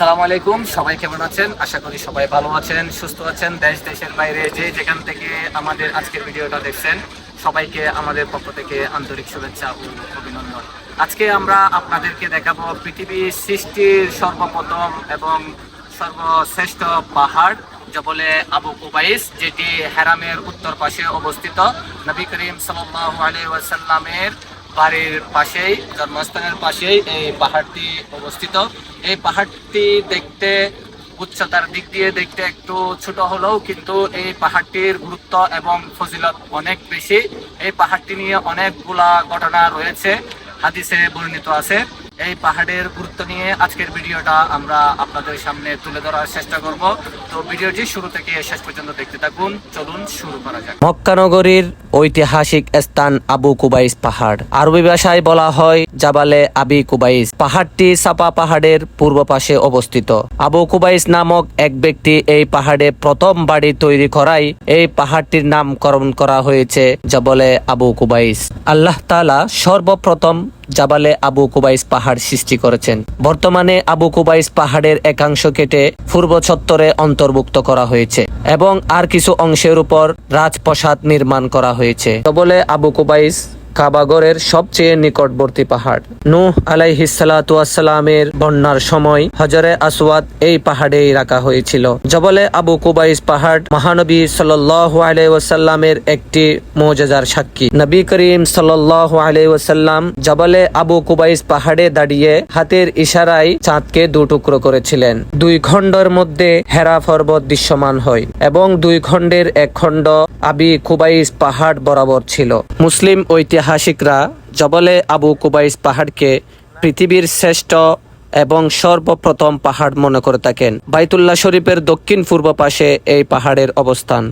আসসালামু আলাইকুম, সবাই কেমন আছেন? আশা করি সবাই ভালো আছেন, সুস্থ আছেন। দেশ, দেশের বাইরে যে যেখান থেকে আমাদের আজকের ভিডিওটা দেখছেন, সবাইকে আমাদের পক্ষ থেকে আন্তরিক শুভেচ্ছা ও অভিনন্দন। আজকে আমরা আপনাদেরকে দেখাবো পৃথিবীর সৃষ্টির সর্বপ্রথম এবং সর্বশ্রেষ্ঠ পাহাড়, যা বলে আবু কুবাইস যেটি হেরামের উত্তর পাশে অবস্থিত। নবী করিম সাল্লাল্লাহু আলাইহি ওয়াসাল্লামের বাড়ির পাশেই, জন্মস্থানের পাশেই এই পাহাড়টি অবস্থিত। এই পাহাড়টি দেখতে, উচ্চতার দিক দিয়ে দেখতে একটু ছোট হলেও কিন্তু এই পাহাড়টির গুরুত্ব এবং ফজিলত অনেক বেশি। এই পাহাড়টি নিয়ে অনেকগুলা ঘটনা রয়েছে, হাদিসে বর্ণিত আছে। এই পাহাড়ের গুরুত্ব নিয়ে আজকের ভিডিওটা আমরা আপনাদের সামনে তুলে ধরার চেষ্টা করব। তো ভিডিওটি শুরু থেকে শেষ পর্যন্ত দেখতে থাকুন। চলুন শুরু করা যাক। মক্কানগরীর ঐতিহাসিক স্থান আবু কুবাইস পাহাড়। আরবি ভাষায় বলা হয় জাবালে আবি কুবাইস পাহাড়টি সাপা পাহাড়ের পূর্ব পাশে অবস্থিত। আবু কুবাইস নামক এক ব্যক্তি এই পাহাড়ে প্রথম বাড়ি তৈরি করাই এই পাহাড়টির নামকরণ করা হয়েছে জাবলে আবু কুবাইস আল্লাহ তালা সর্বপ্রথম জাবালে আবু কুবাইস পাহাড় সৃষ্টি করেছেন। বর্তমানে আবু কুবাইস পাহাড়ের একাংশ কেটে পূর্ব চত্বরে অন্তর্ভুক্ত করা হয়েছে। এবং আর কিছু অংশের উপর রাজপ্রসাদ নির্মাণ করা হয়েছে। বলে আবু কুবাইস কাবাগরের সবচেয়ে নিকটবর্তী পাহাড়। নূহ আলাইহিসালামের বন্যার সময় হজরে আসওয়াদ এই পাহাড়েই রাখা হয়েছিল। জবলে আবু কুবাইস পাহাড় মহানবী আলাইহি একটি মোজাজার সাক্ষী। নবী করিম ওয়াসাল্লাম জবলে আবু কুবাইস পাহাড়ে দাঁড়িয়ে হাতের ইশারায় চাঁদকে দু টুকরো করেছিলেন। দুই খণ্ডের মধ্যে হেরা পর্বত দৃশ্যমান হয় এবং দুই খণ্ডের এক খণ্ড আবি কুবাইস পাহাড় বরাবর ছিল। মুসলিম ঐতিহাসিকরা জবলে আবু কুবাইস পাহাড়কে পৃথিবীর শ্রেষ্ঠ এবং সর্বপ্রথম পাহাড় মনে করে থাকেন। বাইতুল্লাহ শরীফের দক্ষিণ পূর্ব পাশে এই পাহাড়ের অবস্থান।